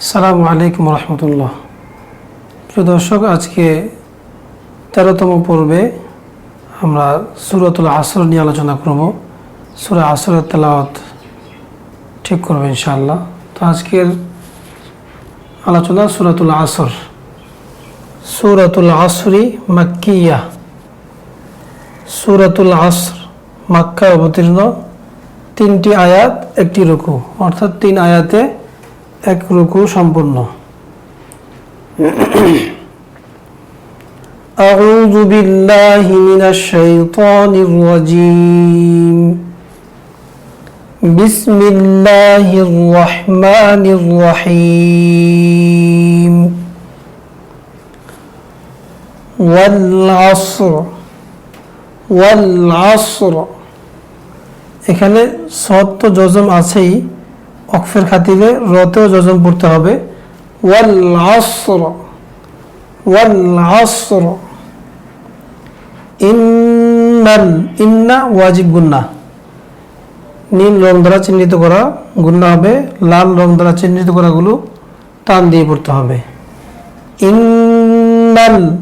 সালামু আলাইকুম রহমতুল্লাহ। প্রিয় দর্শক, আজকে তেরোতম পর্বে আমরা সুরতুল আসর নিয়ে আলোচনা করব। সুরা আসরের তেলাওয়াত ঠিক করব ইনশাআল্লাহ। তো আজকের আলোচনা সুরাতুল আসর। সুরাতুল আসরি মাক্কিয়া। সুরাতুল আসর মাক্কা অবতীর্ণ তিনটি আয়াত, একটি রুকু। অর্থাৎ তিন আয়াতে এক রুকু সম্পূর্ণ أعوذ بالله من الشيطان الرجيم بسم الله الرحمن الرحيم والعصر والعصر এখানে সৎ তো যজম আছেই অকফের খাতিরে রতেও যজম পড়তে হবে। ইন্না ওয়াজিব গুন্না। নীল রং দ্বারা চিহ্নিত করা গুন্না হবে, লাল রং দ্বারা চিহ্নিত করাগুলো টান দিয়ে পড়তে হবে। ইন্নাল,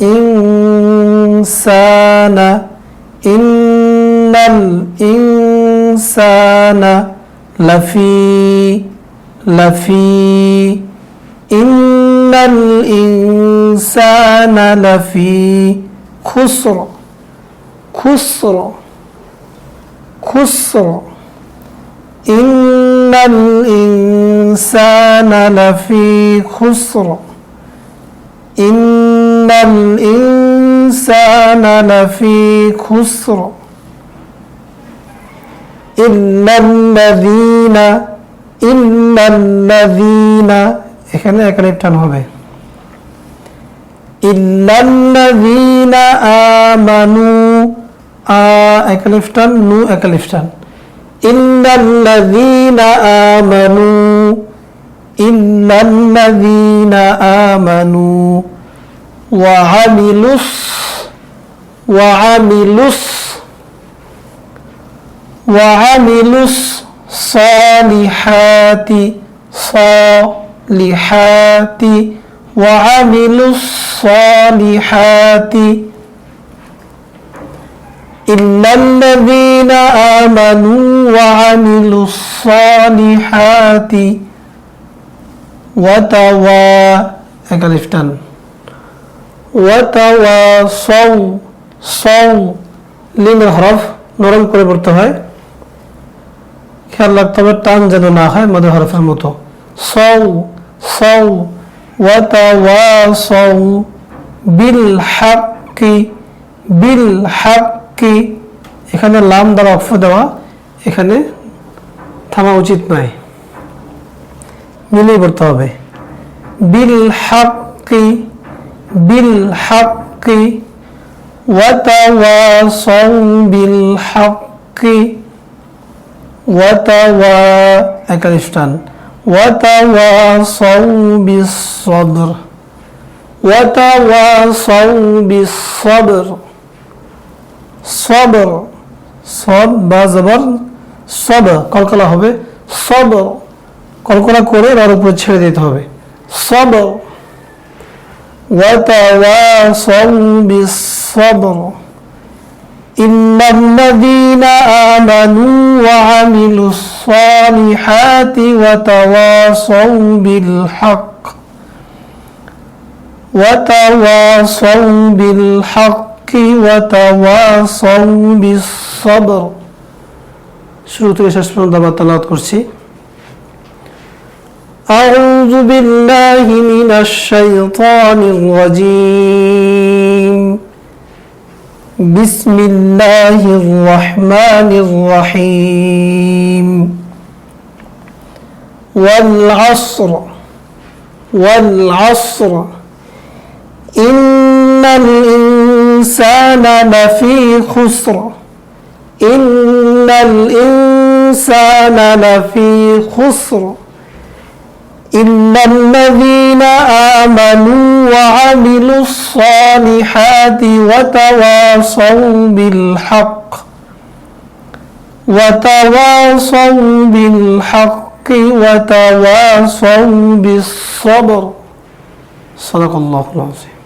ইনসানা ইন্নাল, ইনসানা। لفي لفي إن الإنسان لفي خسر خسر خسر إن الإنسان لفي خسر إن الإنسان لفي خسر ইন্নাল্লাযীনা ইন্নাল্লাযীনা, এখানে এক আলিফ টান হবে। ইল্লাল্লাযীনা আমানু, আ, এক নু, এক আলিফ টান। ইল্লাল্লাযীনা আমানু আমানু ওয়া আমিলুস وعملوا الصالحات صالحات وعملوا الصالحات إلا الذين آمنوا وعملوا الصالحات وتوا أكلفتان وتواصوا صو লিম হরফ নরম করে পড়তে হয় খেয়াল রাখতে হবে টান যেন না হয় মধ্যে হরফের মতো সৌ সৌ ওয়াতাওয়াসাউ বিল হাক্কি বিল হাক্কি এখানে লাম দ্বারা অক্ষ দেওয়া এখানে থামা উচিত নয় মিলিয়ে পড়তে হবে বিল হাক্কি বিল হাক্কি ওয়াতাওয়াসাউ বিল হাক্কি ওয়াতাওয়াষ্ঠান ওয়াতাওয়াসাউ বিসবর ওয়াতাওয়াসাউ বিসবর সবর সব বা জবর। সব কলকলা হবে। সব কলকলা করে তার উপরে ছেড়ে দিতে হবে। সব ওয়াতাওয়াসাউ বিসবর إن الذين آمنوا وعملوا الصالحات وتواصوا بالحق وتواصوا بالحق وتواصوا بالصبر শুরু থেকে শেষ পর্যন্ত আবার তালাওয়াত করছি أعوذ بالله من الشيطان الرجيم بسم الله الرحمن الرحيم. والعصر والعصر. إن الإنسان لفي خسر. إن الإنسان لفي خسر. إلا الذين آمنوا وعملوا الصالحات وتواصوا بالحق وتواصوا بالحق وتواصوا بالصبر صدق الله العظيم.